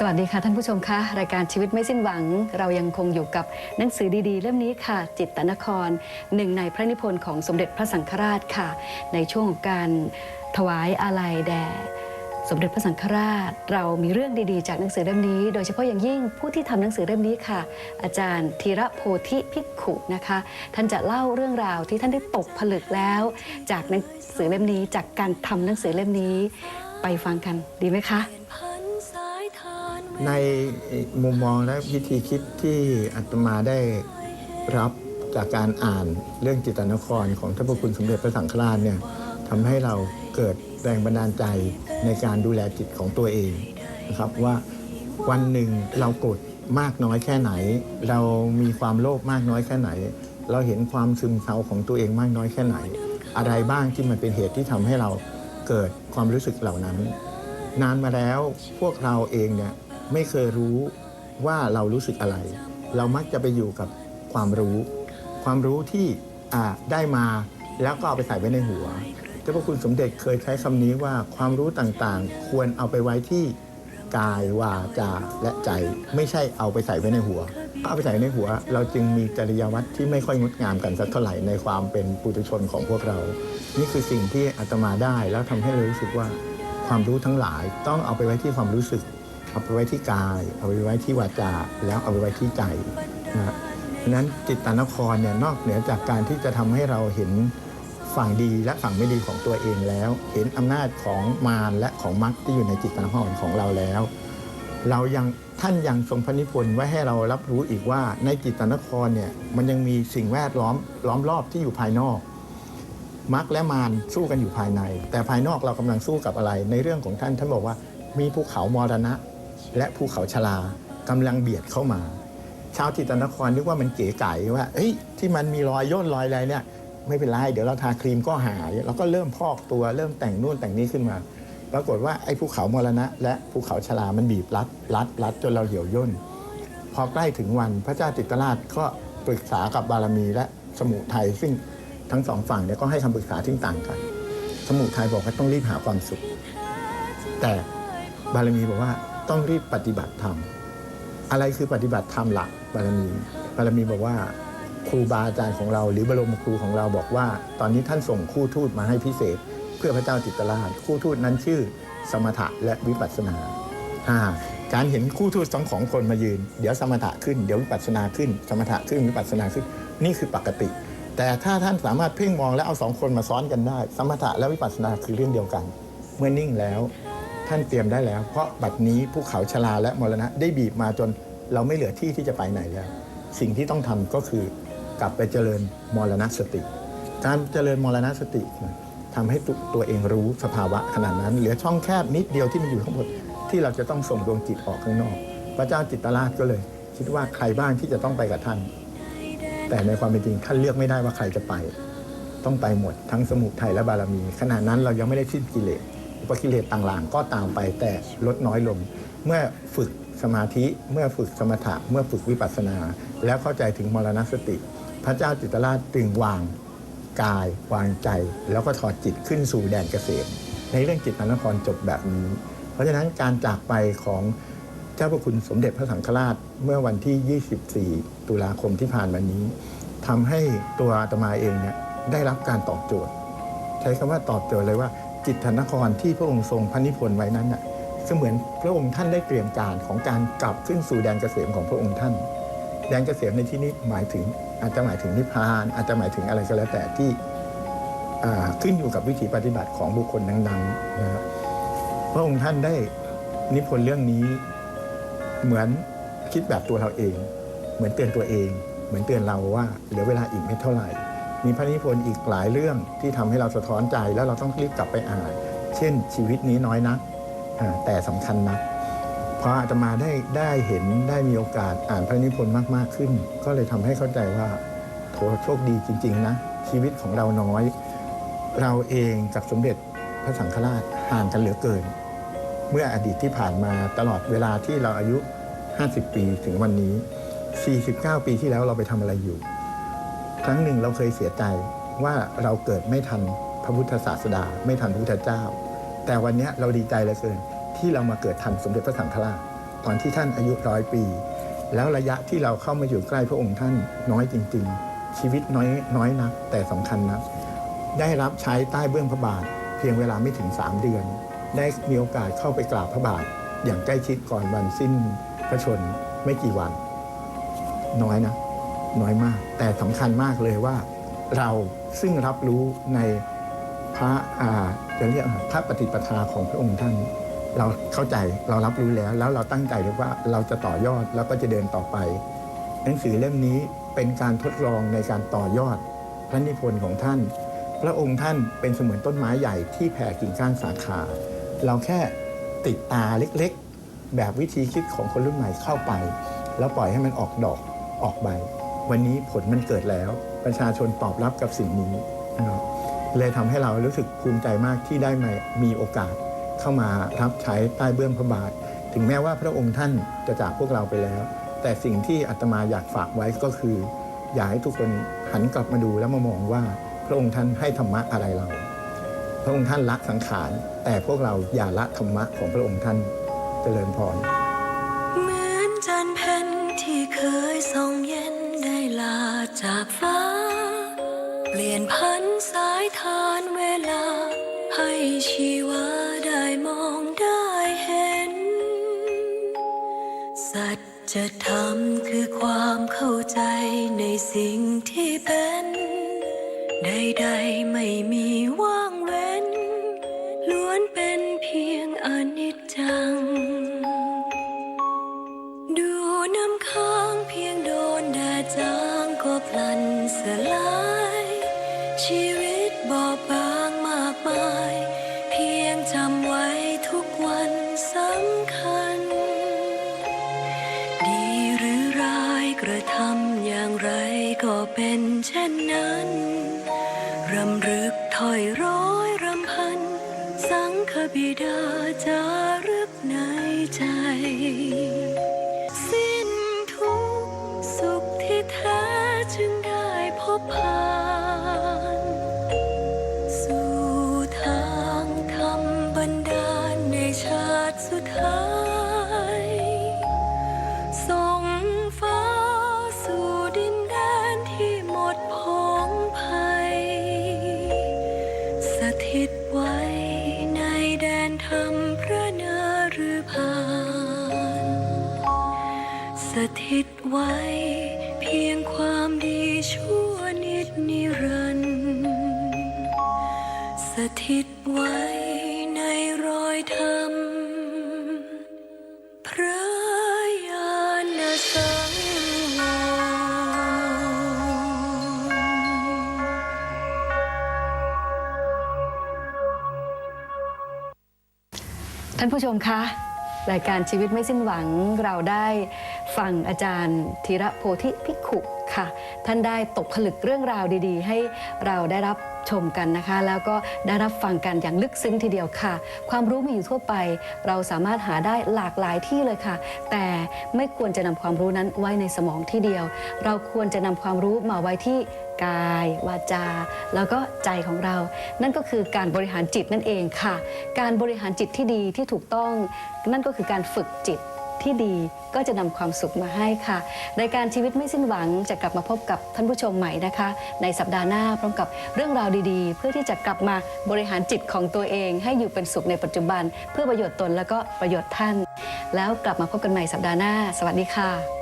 สวัสดีค่ะท่านผู้ชมคะรายการชีวิตไม่สิ้นหวัง เรายังคงอยู่กับหนังสือดีๆ เล่มนี้ค่ะ จิตตนครหนึ่งในพระนิพนธ์ของสมเด็จพระสังฆราชค่ะ ในช่วงของการถวายอาลัยแด่สมเด็จพระสังฆราช เรามีเรื่องดีๆ จากหนังสือเล่มนี้ โดยเฉพาะอย่างยิ่งผู้ที่ทำหนังสือเล่มนี้ค่ะ อาจารย์ธีระโพธิภิกขุนะคะ ท่านจะเล่าเรื่องราวที่ท่านได้ตกผลึกแล้ว จากหนังสือเล่มนี้จากการทำหนังสือเล่มนี้ไปฟังกันดีไหมคะ ในมุมมองและวิธีคิดที่อาตมาได้รับจากการอ่านเรื่องจิตนครของท่านพระคุณสมเด็จพระสังฆราชเนี่ยทำให้เราเกิดแรงบันดาลใจในการดูแลจิตของตัวเองนะครับว่าวันหนึ่งเรากรธมากน้อยแค่ไหน เรามีความโลภมากน้อยแค่ไหน เราเห็นความซึมเศร้าของตัวเองมากน้อยแค่ไหน อะไรบ้างที่มันเป็นเหตุที่ทำให้เราเกิดความรู้สึกเหล่านั้น นานมาแล้วพวกเราเองเนี่ยไม่เคยรู้ว่าเรารู้สึกอะไร เรามักจะไปอยู่กับความรู้ ความรู้ที่ได้มาแล้วก็เอาไปใส่ไว้ในหัวเจ้าพระคุณสมเด็จเคยใช้คำนี้ว่าความรู้ต่างๆ ควรเอาไปไว้ที่กายวาจาและใจไม่ใช่เอาไปใส่ไว้ในหัวเอาไปใส่ในหัว เราจึงมีจริยวัตรที่ไม่ค่อยงดงามกันสักเท่าไหร่ในความเป็นปุถุชนของพวกเรา นี่คือสิ่งที่อาตมาได้แล้วทำให้เรารู้สึกว่า ความรู้ทั้งหลาย ต้องเอาไปไว้ที่ความรู้สึก เอาไปไว้ที่กาย เอาไปไว้ที่วาจา แล้วเอาไปไว้ที่ใจนะเพราะนั้นจิตตานครเนี่ยนอกเหนือจากการที่จะทำให้เราเห็นฝั่งดีและฝั่งไม่ดีของตัวเองแล้ว เห็นอำนาจของมารและของมรรคที่อยู่ในจิตตานครของเราแล้ว เรายังท่านยังทรงพระนิพนธ์ไว้ให้เรารับรู้อีกว่าในจิตตานครเนี่ยมันยังมีสิ่งแวดล้อมล้อมรอบที่อยู่ภายนอก มรรคและมารสู้กันอยู่ภายใน แต่ภายนอกเรากำลังสู้กับอะไร ในเรื่องของท่านท่านบอกว่ามีภูเขามรณะ และภูเขาชลากำลังเบียดเข้ามาชาวจิตนครนึกว่ามันเก๋ไก๋ว่าเอ้ยที่มันมีรอยย่นรอยอะไรเนี่ยไม่เป็นไรเดี๋ยวเราทาครีมก็หายเราก็เริ่มพอกตัวเริ่มแต่งนู่นแต่งนี้ขึ้นมา ปรากฏว่าไอ้ภูเขามรณะ และภูเขาชลามันบีบรัดรัดรัดจนเราเหี่ยวย่นพอใกล้ถึงวันพระเจ้าจิตราชก็ปรึกษากับบารมีและสมุทัยซึ่ง ทั้งสองฝั่งเนี่ยก็ให้คำปรึกษาที่ต่างกัน สมุทัยบอกว่าต้องรีบหาความสุข แต่บารมีบอกว่าต้องรีบปฏิบัติธรรม อะไรคือปฏิบัติธรรมหลักบารมี บารมีบอกว่าครูบาอาจารย์ของเรา หรือบรมครูของเราบอกว่า ตอนนี้ท่านส่งคู่ทูตมาให้พิเศษ เพื่อพระเจ้าจิตรราช คู่ทูตนั้นชื่อ สมถะและวิปัสสนาอ่าการเห็นคู่ทูตสองของคนมายืน เดี๋ยวสมถะขึ้น เดี๋ยววิปัสสนาขึ้น สมถะขึ้นวิปัสสนาขึ้น นี่คือปกติ แต่ถ้าท่านสามารถเพ่งมองและเอาสองคนมาซ้อนกันได้ สมถะและวิปัสสนาคือเรื่องเดียวกัน เมื่อนิ่งแล้ว ท่านเตรียมได้แล้ว เพราะบัดนี้ภูเขาชลาและมรณะได้บีบมาจนเราไม่เหลือที่ที่จะไปไหนแล้ว สิ่งที่ต้องทำก็คือกลับไปเจริญมรณสติ การเจริญมรณสติเนี่ยทำให้ตวตัวเองรู้สภาวะขนาดนั้น เหลือช่องแคบนิดเดียวที่มันอยู่ข้างบนที่เราจะต้องส่งดวงจิตออกข้างนอก พระเจ้าจิตตราชก็เลย คิดว่าใครบ้างที่จะต้องไปกับท่าน แต่ในความเป็นจริงท่านเลือกไม่ได้ว่าใครจะไป ต้องไปหมดทั้งสมุทัยและบารมี ขณะนั้นเรายังไม่ได้สิ้นกิเลสอุปกิเลสต่างๆ ก็ตามไปแต่ลดน้อยลง เมื่อฝึกสมาธิเมื่อฝึกสมถะเมื่อฝึกวิปัสสนา แล้วเข้าใจถึงมรณสติ พระเจ้าจิตรราชจึงวางกายวางใจ แล้วก็ถอดจิตขึ้นสู่แดนเกษมในเรื่องจิตตนครจบแบบนี้ เพราะฉะนั้นการจากไปของ เจ้าพระคุณสมเด็จพระสังฆราชเมื่อวันที่ 24 ตุลาคมที่ผ่านมานี้ทำให้ตัวอาตมาเองเนี่ยได้รับการตอบโจทย์ ใช้คำว่าตอบโจทย์เลยว่า จิตธนครที่พระองค์ทรงพระนิพนธ์ไว้นั้นน่ะเสมือนพระองค์ท่านได้เตรียมการของการกลับขึ้นสู่แดนเกษมของพระองค์ท่าน แดนเกษมในที่นี้หมายถึงอาจจะหมายถึงนิพพาน อาจจะหมายถึงอะไรก็แล้วแต่ที่ขึ้นอยู่กับวิถีปฏิบัติของบุคคลนั้นๆนะครับพระองค์ท่านได้นิพนธ์เรื่องนี้ เหมือนคิดแบบตัวเราเอง เหมือนเตือนตัวเอง เหมือนเตือนเราว่าเหลือเวลาอีกไม่เท่าไหร่ มีพระนิพนธ์อีกหลายเรื่องที่ทำให้เราสะท้อนใจแล้วเราต้องรีบกลับไปอ่าน เช่นชีวิตนี้น้อยนักแต่สำคัญนักพออาตมาได้ได้เห็นได้มีโอกาสอ่านพระนิพนธ์มากๆขึ้น ก็เลยทำให้เข้าใจว่าโถโชคดีจริง ๆ นะ ชีวิตของเราน้อย เราเองกับสมเด็จพระสังฆราชห่างกันเหลือเกิน เมื่ออดีตที่ผ่านมาตลอดเวลาที่เราอายุ 50 ปีถึงวันนี้ 49 ปีที่แล้วเราไปทำอะไรอยู่ ครั้งหนึ่งเราเคยเสียใจว่าเราเกิดไม่ทันพระพุทธศาสดา ไม่ทันพระพุทธเจ้า แต่วันนี้เราดีใจเหลือเกินที่เรามาเกิดทันสมเด็จพระสังฆราชตอนที่ท่านอายุร้อยปี แล้วระยะที่เราเข้ามาอยู่ใกล้พระองค์ท่านน้อยจริง ๆ ชีวิตน้อยน้อยนักแต่สำคัญนักได้รับใช้ใต้เบื้องพระบาทเพียงเวลาไม่ถึง 3 เดือน ได้มีโอกาสเข้าไปกราบพระบาท อย่างใกล้ชิดก่อนวันสิ้นพระชนไม่กี่วัน น้อยนะ น้อยมาก แต่สำคัญมากเลยว่า เราซึ่งรับรู้ในพระอ่าจะเรียกพระปฏิปทาของพระองค์ท่าน เราเข้าใจเรารับรู้แล้ว แล้วเราตั้งใจเลยว่าเราจะต่อยอดแล้วก็จะเดินต่อไป หนังสือเล่มนี้เป็นการทดลองในการต่อยอดพระนิพนธ์ของท่าน พระองค์ท่านเป็นเสมือนต้นไม้ใหญ่ที่แผ่กิ่งก้านสาขา เราแค่ติดตาเล็กๆ แบบวิธีคิดของคนรุ่นใหม่เข้าไป แล้วปล่อยให้มันออกดอกออกใบ วันนี้ผลมันเกิดแล้ว ประชาชนตอบรับกับสิ่งนี้นะครับเลยทำให้เรารู้สึกภูมิใจมากที่ได้มามีโอกาสเข้ามารับใช้ใต้เบื้องพระบาท ถึงแม้ว่าพระองค์ท่านจะจากพวกเราไปแล้ว แต่สิ่งที่อาตมาอยากฝากไว้ก็คือ อยากให้ทุกคนหันกลับมาดูแล้วมามองว่า พระองค์ท่านให้ธรรมะอะไรเรา ระองค์ท่านละสังขาร แต่พวกเราอย่าละธรรมะของพระองค์ท่านเจริญพรเหมือนจันทร์เพ็ญที่เคยส่องเย็นได้ลาจากฟ้า เปลี่ยนพันสายทานเวลา ให้ชีวาได้มองได้เห็น สัจธรรมคือความเข้าใจในสิ่งที่เป็น ใดๆไม่มีว่า รึกถอยร้อยรำพัน สังคบิดาจารึกในใจือผ่าน สถิตไว้เพียงความดีชั่วนิดนิรันดร์ ท่านผู้ชมคะ รายการชีวิตไม่สิ้นหวังเราได้ฟังอาจารย์ธีระโพธิภิกขุ ค่ะ ท่านได้ตกผลึกเรื่องราวดีๆ ให้เราได้รับชมกันนะคะ แล้วก็ได้รับฟังกันอย่างลึกซึ้งทีเดียวค่ะ ความรู้มีอยู่ทั่วไป เราสามารถหาได้หลากหลายที่เลยค่ะ แต่ไม่ควรจะนำความรู้นั้นไว้ในสมองที่เดียว เราควรจะนำความรู้มาไว้ที่กาย วาจา แล้วก็ใจของเรา นั่นก็คือการบริหารจิตนั่นเองค่ะ การบริหารจิตที่ดีที่ถูกต้อง นั่นก็คือการฝึกจิต ที่ดีก็จะนำความสุขมาให้ค่ะ รายการชีวิตไม่สิ้นหวังจะกลับมาพบกับท่านผู้ชมใหม่นะคะ ในสัปดาห์หน้าพร้อมกับเรื่องราวดีๆ เพื่อที่จะกลับมาบริหารจิตของตัวเอง ให้อยู่เป็นสุขในปัจจุบัน เพื่อประโยชน์ตนแล้วก็ประโยชน์ท่าน แล้วกลับมาพบกันใหม่สัปดาห์หน้า สวัสดีค่ะ